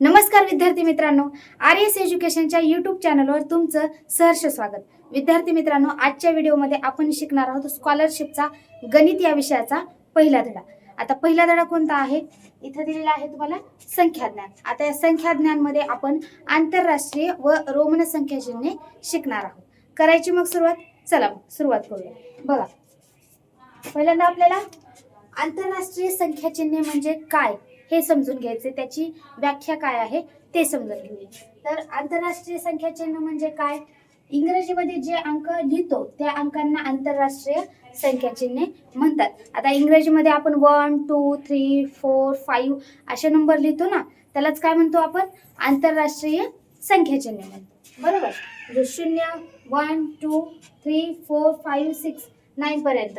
नमस्कार विद्यार्थी मित्रांनो आर एस एज्युकेशनच्या यूट्यूब चॅनलवर तुमचं सहर्ष स्वागत. विद्यार्थी मित्रांनो आजच्या व्हिडिओमध्ये आपण शिकणार आहोत स्कॉलरशिपचा गणित या विषयाचा पहिला धडा. आता पहिला धडा कोणता आहे? इथं दिलेला आहे तुम्हाला संख्याज्ञान. आता या संख्याज्ञानमध्ये आपण आंतरराष्ट्रीय व रोमन संख्याचिन्हे शिकणार आहोत. करायची मग सुरुवात? चला मग सुरुवात करूया. बघा. पहिल्यांदा आपल्याला आंतरराष्ट्रीय संख्याचिन्हे म्हणजे काय? हे समजून घ्यायचे. त्याची व्याख्या काय आहे ते समजून घेऊया. तर आंतरराष्ट्रीय संख्या चिन्ह म्हणजे काय? इंग्रजीमध्ये जे अंक लिहितो त्या अंकांना आंतरराष्ट्रीय संख्या चिन्हे म्हणतात. आता इंग्रजीमध्ये आपण one two three four five असे नंबर लिहितो ना त्यालाच काय म्हणतो आपण? आंतरराष्ट्रीय संख्या चिन्हे म्हणतो. बरोबर? म्हणजे शून्य one two three four five six nine पर्यंत.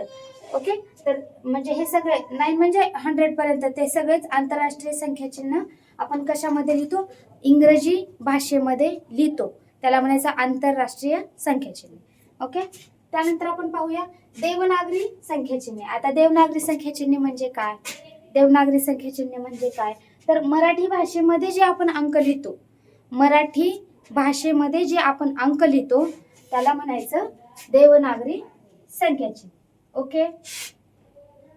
ओके? तर म्हणजे हे सगळे नाईन म्हणजे हंड्रेड पर्यंत ते सगळेच आंतरराष्ट्रीय संख्याचिन्ह आपण कशामध्ये लिहितो? इंग्रजी भाषेमध्ये लिहितो. त्याला म्हणायचं आंतरराष्ट्रीय संख्याचिन्ह ओके त्यानंतर आपण पाहूया देवनागरी संख्याचिन्हे आता देवनागरी संख्याचिन्हे म्हणजे काय? देवनागरी संख्याचिन्हे म्हणजे काय? तर मराठी भाषेमध्ये जे आपण अंक लिहितो मराठी भाषेमध्ये जे आपण अंक लिहितो त्याला म्हणायचं देवनागरी संख्याचिन्ह ओके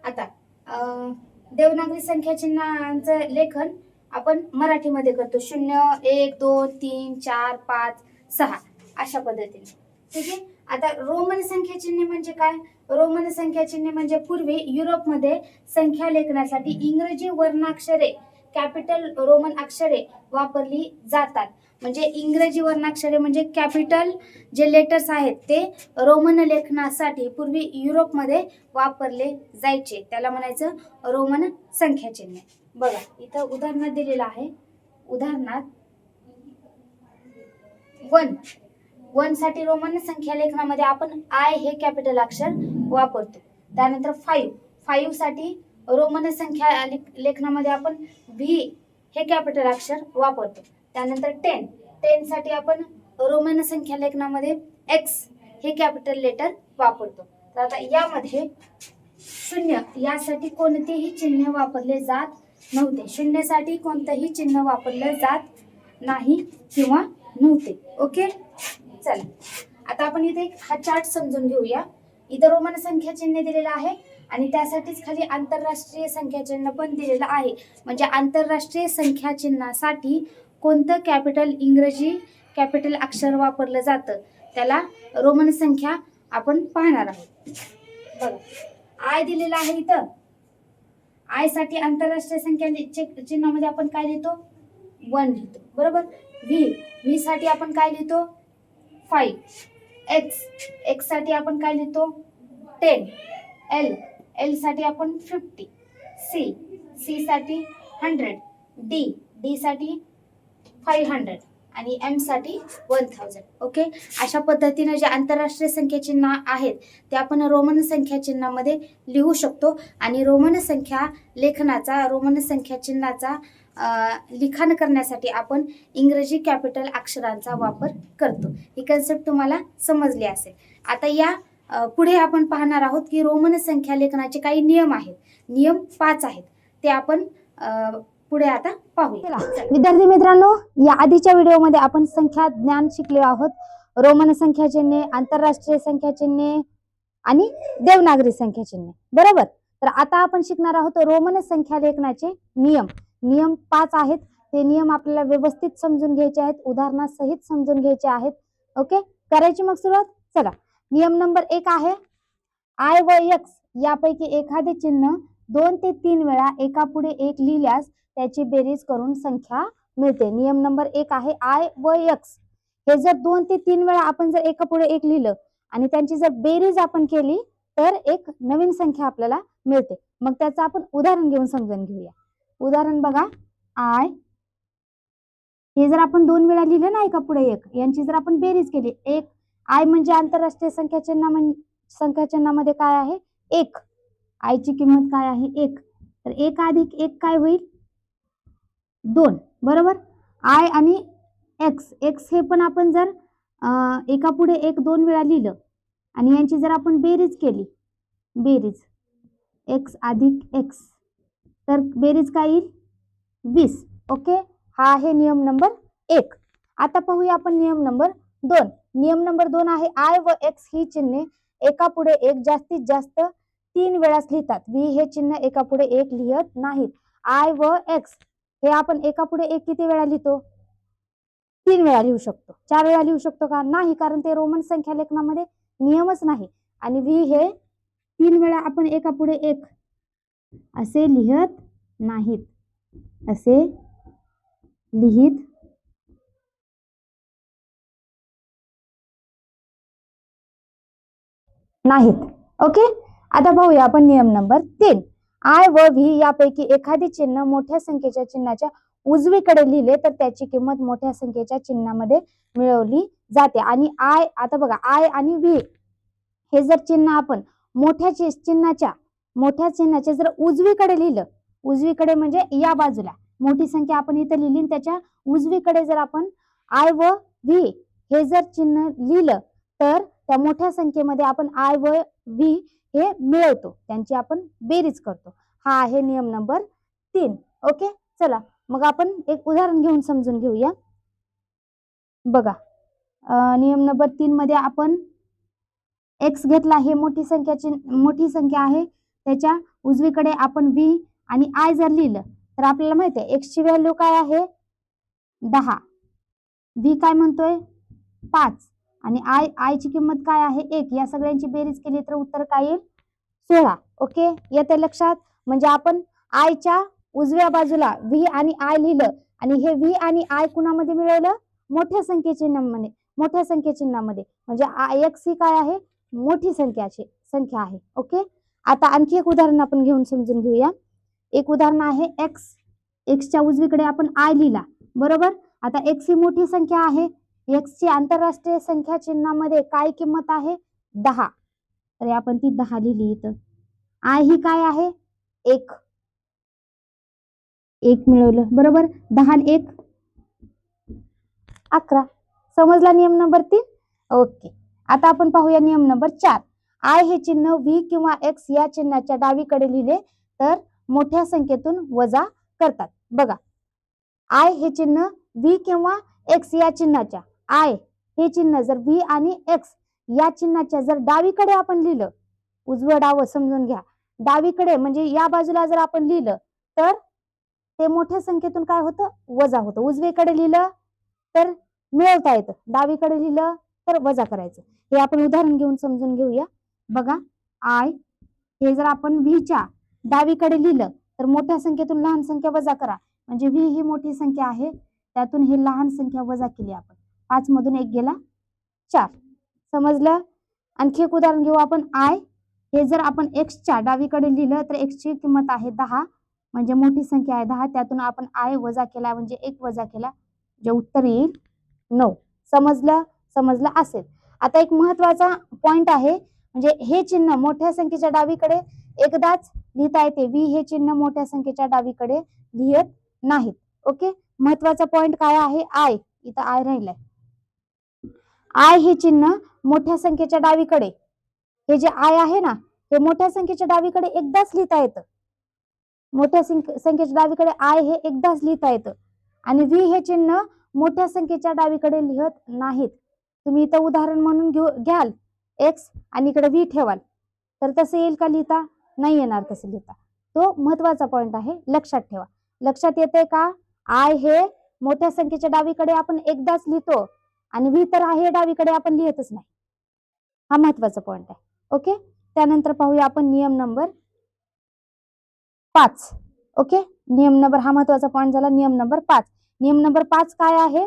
आता देवनागरी देवनागरी संख्याचिन्हांचं लेखन आपण मराठीमध्ये करतो. शून्य एक दोन तीन चार पाच सहा अशा पद्धतीने. ठीक आहे? आता रोमन संख्याचिन्हे म्हणजे काय? रोमन संख्याचिन्हे म्हणजे पूर्वी युरोपमध्ये संख्या लेखनासाठी इंग्रजी वर्णाक्षरे कॅपिटल रोमन अक्षरे वापरली जातात. म्हणजे इंग्रजी वर्णाक्षरे म्हणजे कॅपिटल जे लेटर्स आहेत ते रोमन लेखनासाठी पूर्वी युरोपमध्ये वापरले जायचे. त्याला म्हणायचं रोमन संख्याचिन्ह. बघा इथं उदाहरणात दिलेलं आहे. उदाहरणात वन. वनसाठी रोमन संख्या लेखनामध्ये आपण आय हे कॅपिटल अक्षर वापरतो. त्यानंतर फाईव्ह फाईव्हसाठी रोमन संख्या लेख- लेखनामध्ये आपण व्ही हे कॅपिटल अक्षर वापरतो. त्यानंतर टेन टेनसाठी आपण रोमन संख्या लेखनामध्ये एक्स हे कॅपिटल लेटर वापरतो. तर आता यामध्ये शून्य. यासाठी कोणतेही चिन्ह वापरले जात नव्हते. शून्यसाठी कोणतंही चिन्ह वापरलं जात नाही किंवा नव्हते. ओके? चला. आता आपण इथे एक हा चार्ट समजून घेऊया. इथं रोमन संख्या चिन्ह दिलेलं आहे. आणि त्यासाठीच खाली आंतरराष्ट्रीय संख्या चिन्ह पण दिलेलं आहे. म्हणजे आंतरराष्ट्रीय संख्या चिन्हासाठी कोणतं कॅपिटल इंग्रजी कॅपिटल अक्षर वापरलं जातं? त्याला रोमन संख्या आपण पाहणार आहोत. बघा. आय दिलेला आहे इथं. आयसाठी आंतरराष्ट्रीय संख्या चिन्हामध्ये आपण काय लिहितो? वन लिहितो. बरोबर? व्ही. व्ही साठी आपण काय लिहितो? फाईव्ह. एक्स. एक्ससाठी आपण काय लिहितो? टेन. एल. एलसाठी आपण फिफ्टी सी सी साठी हंड्रेड डी डी साठी फाईव्ह हंड्रेड आणि एमसाठी वन थाउजंड ओके अशा पद्धतीनं जे आंतरराष्ट्रीय संख्या चिन्ह आहेत ते आपण रोमन संख्या चिन्हामध्ये लिहू शकतो. आणि रोमन संख्या लेखनाचा रोमन संख्याचिन्हाचा लिखाण करण्यासाठी आपण इंग्रजी कॅपिटल अक्षरांचा वापर करतो. ही कन्सेप्ट तुम्हाला समजली असेल. आता या पुढे आपण पाहणार आहोत की रोमन संख्या लेखनाचे काही नियम आहेत. नियम पाच आहेत. ते आपण पुढे आता पाहूया. चला. विद्यार्थी मित्रांनो या आधीच्या व्हिडिओमध्ये आपण संख्या ज्ञान शिकलो आहोत. रोमन संख्या चिन्हे आंतरराष्ट्रीय संख्या चिन्हे आणि देवनागरी संख्या चिन्हे. बरोबर? तर आता आपण शिकणार आहोत रोमन संख्या लेखनाचे नियम. नियम पाच आहेत. ते नियम आपल्याला व्यवस्थित समजून घ्यायचे आहेत उदाहरणासहित समजून घ्यायचे आहेत. ओके? करायची मग सुरुवात? चला. नियम नंबर एक आहे. आय व एक्स यापैकी एखादे चिन्ह दोन ते तीन वेळा एका पुढे एक लिहिल्यास त्याची बेरीज करून संख्या मिळते. नियम नंबर एक आहे आय व एक्स हे जर दोन ते तीन वेळा आपण जर एका पुढे एक लिहिलं आणि त्यांची जर बेरीज आपण केली तर एक नवीन संख्या आपल्याला मिळते. मग त्याचं आपण उदाहरण घेऊन समजून घेऊया. उदाहरण बघा. आय हे जर आपण दोन वेळा लिहिलं ना एका पुढे एक यांची जर आपण बेरीज केली एक आय म्हणजे आंतरराष्ट्रीय संख्या चिन्ह म्हण संख्या चिन्हामध्ये काय आहे? एक. आयची किंमत काय आहे? एक. तर एक अधिक एक काय होईल? दोन. बरोबर? आय आणि एक्स. एक्स हे पण आपण जर एका पुढे एक दोन वेळा लिहिलं आणि यांची जर आपण बेरीज केली बेरीज. एक्स अधिक एक्स. तर बेरीज काय येईल? वीस. ओके? हा आहे नियम नंबर एक. आता पाहूया आपण नियम नंबर दोन. नियम नंबर दोन आहे आय व एक्स ही चिन्हे एका पुढे एक जास्तीत जास्त तीन वेळाच लिहितात. व्ही हे चिन्ह एका पुढे एक लिहत नाहीत. आय व एक्स हे आपण एका पुढे एक किती वेळा लिहितो? तीन वेळा लिहू शकतो. चार वेळा लिहू शकतो का? नाही कारण ते रोमन संख्या लेखनामध्ये नियमच नाही. आणि व्ही हे तीन वेळा आपण एका पुढे एक असे लिहत नाहीत. असे लिहित नाहीत. ओके? आता पाहूया आपण नियम नंबर तीन. आय व व्ही यापैकी एखादे चिन्ह मोठ्या संख्येच्या चिन्हाच्या उजवीकडे लिहिले तर त्याची किंमत मोठ्या संख्येच्या चिन्हामध्ये मिळवली जाते. आणि आय आता बघा आय आणि व्ही हे जर चिन्ह आपण मोठ्या चिन्हाच्या मोठ्या चिन्हाच्या जर उजवीकडे लिहिलं उजवीकडे म्हणजे या बाजूला. मोठी संख्या आपण इथं लिहिली त्याच्या उजवीकडे जर आपण आय व व्ही हे जर चिन्ह लिहिलं तर त्या मोठ्या संख्येमध्ये आपण आय व व्ही हे मिळवतो. त्यांची आपण बेरीज करतो. हा आहे नियम नंबर तीन. ओके? चला मग आपण एक उदाहरण घेऊन समजून घेऊया. बघा नियम नंबर तीन मध्ये आपण एक्स घेतला हे मोठी संख्याची मोठी संख्या आहे. त्याच्या उजवीकडे आपण व्ही आणि आय जर लिहिलं तर आपल्याला माहिती आहे एक्सची व्हॅल्यू काय आहे? दहा. व्ही काय म्हणतोय? पाच. आणि आय आय ची किंमत काय आहे? एक. या सगळ्यांची बेरीज केली तर उत्तर काय येईल? सोळा. ओके? येते लक्षात? म्हणजे आपण आयच्या उजव्या बाजूला व्ही आणि आय लिहिलं आणि हे व्ही आणि आय कुणामध्ये मिळवलं? मोठ्या संख्ये चिन्हामध्ये मोठ्या संख्ये चिन्हामध्ये. म्हणजे आय एक्स ही काय आहे? मोठी संख्याची संख्या आहे. ओके? आता आणखी एक उदाहरण आपण घेऊन समजून घेऊया. एक उदाहरण आहे एक्स. एक्सच्या उजवीकडे आपण आय लिहिला. बरोबर? आता एक्स ही मोठी संख्या आहे. एक्सची आंतरराष्ट्रीय संख्या चिन्हामध्ये काय किंमत आहे? दहा. तर आपण ती दहा लिहिली इथं. आय ही काय आहे? एक. एक मिळवलं. बरोबर? दहा एक. अकरा. समजला नियम नंबर तीन? ओके. आता आपण पाहूया नियम नंबर चार. आय हे चिन्ह व्ही किंवा एक्स या चिन्हाच्या डावीकडे लिहिले तर मोठ्या संख्येतून वजा करतात. बघा. आय हे चिन्ह व्ही किंवा एक्स या चिन्हाच्या. आय हे चिन्ह जर व्ही आणि एक्स या चिन्हाच्या जर डावीकडे आपण लिहिलं उजवं डावं समजून घ्या. डावीकडे म्हणजे या बाजूला जर आपण लिहिलं तर ते मोठ्या संख्येतून काय होतं? वजा होतं. उजवीकडे लिहिलं तर मिळवता येतं. डावीकडे लिहिलं तर वजा करायचं. हे आपण उदाहरण घेऊन समजून घेऊया. बघा आय हे जर आपण व्हीच्या डावीकडे लिहिलं तर मोठ्या संख्येतून लहान संख्या वजा करा. म्हणजे व्ही ही मोठी संख्या आहे. त्यातून हे लहान संख्या वजा केली आपण. पाच मधून एक गेला. चार. समजलं? आणखी एक उदाहरण घेऊ आपण. आय. हे जर आपण एक्सच्या डावीकडे लिहिलं तर एक्सची किंमत आहे दहा. म्हणजे मोठी संख्या आहे दहा. त्यातून आपण आय वजा केला म्हणजे एक वजा केला. जे उत्तर येईल नऊ. समजलं? समजलं असेल. आता एक महत्त्वाचा पॉइंट आहे. म्हणजे हे चिन्ह मोठ्या संख्येच्या डावीकडे एकदाच लिहिता येते. व्ही हे चिन्ह मोठ्या संख्येच्या डावीकडे लिहित नाहीत. ओके? महत्त्वाचा पॉइंट काय आहे? आय. इथं आय राहिलाय. आय हे चिन्ह मोठ्या संख्येच्या डावीकडे. हे जे आय आहे ना हे मोठ्या संख्येच्या डावीकडे एकदाच लिहिता येतं. मोठ्या संख्येच्या डावीकडे आय हे एकदाच लिहिता येतं. आणि व्ही हे चिन्ह मोठ्या संख्येच्या डावीकडे लिहत नाहीत. तुम्ही इथं उदाहरण म्हणून घेऊ घ्याल. एक्स आणि इकडे व्ही ठेवाल. तर तसं येईल का लिहिता? नाही येणार तसं लिहिता. तो महत्त्वाचा पॉइंट आहे. लक्षात ठेवा. लक्षात येते का? आय हे मोठ्या संख्येच्या डावीकडे आपण एकदाच लिहितो. आणि व्ही तर आहे डावीकडे आपण लिहितच नाही. हा महत्त्वाचा पॉइंट आहे. ओके त्यानंतर पाहूया आपण नियम नंबर पाच. ओके नियम नंबर हा महत्त्वाचा पॉइंट झाला. नियम नंबर पाच. नियम नंबर पाच काय आहे?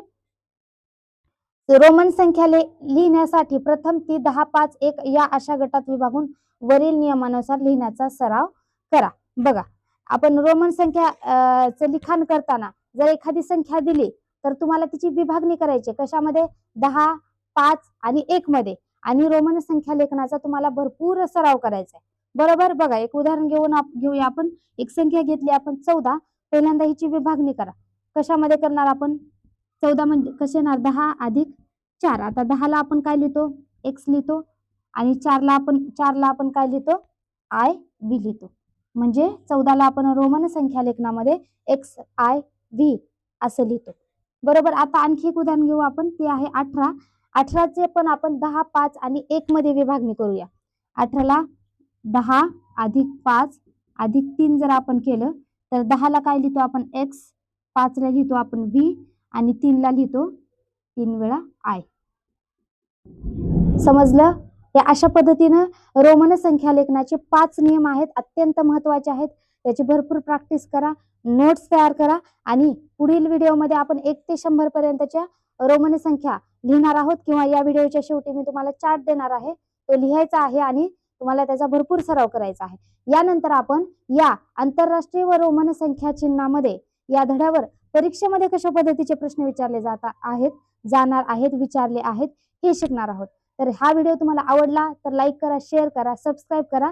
रोमन संख्या लिहिण्यासाठी प्रथम ती दहा पाच एक या अशा गटात विभागून वरील नियमानुसार लिहिण्याचा सराव करा. बघा आपण रोमन संख्या लिखाण करताना जर एखादी संख्या दिली तर तुम्हाला तिची विभागणी करायची आहे. कशामध्ये? दहा पाच आणि एक मध्ये. आणि रोमन संख्या लेखनाचा तुम्हाला भरपूर सराव करायचा आहे. बरोबर? बघा एक उदाहरण घेऊन आप- घेऊया आपण. एक संख्या घेतली आपण चौदा. पहिल्यांदा हिची विभागणी करा. कशामध्ये करणार आपण? चौदा म्हणजे कसे येणार? दहा अधिक चार. आता दहाला आपण काय लिहितो? एक्स लिहितो. आणि चारला आपण चारला आपण काय लिहितो? आय बी लिहितो. म्हणजे चौदाला आपण रोमन संख्या लेखनामध्ये एक्स आय व्ही असं लिहितो. बरोबर आता आणखी एक उदाहरण घेऊ आपण. ते आहे अठरा. अठराचे पण आपण दहा पाच आणि एक मध्ये विभागणी करूया. अठराला दहा अधिक पाच अधिक तीन जर आपण केलं तर दहाला काय लिहितो आपण? एक्स पाचला लिहितो आपण व्ही आणि तीनला लिहितो तीन वेळा आय समजलं? या अशा पद्धतीनं रोमन संख्या लेखनाचे पाच नियम आहेत अत्यंत महत्त्वाचे आहेत. त्याची भरपूर प्रॅक्टिस करा नोट्स तयार करा आणि पुढील व्हिडिओमध्ये आपण एक ते शंभर पर्यंतच्या रोमन संख्या लिहिणार आहोत किंवा या व्हिडिओच्या शेवटी मी तुम्हाला चार्ट देणार आहे. तो लिहायचा आहे आणि तुम्हाला त्याचा भरपूर सराव करायचा आहे. यानंतर आपण या आंतरराष्ट्रीय व रोमन संख्या चिन्हामध्ये या धड्यावर परीक्षेमध्ये कशा पद्धतीचे प्रश्न विचारले जात आहेत जाणार आहेत विचारले आहेत हे शिकणार आहोत. तर हा व्हिडिओ तुम्हाला आवडला तर लाईक करा शेअर करा सबस्क्राईब करा.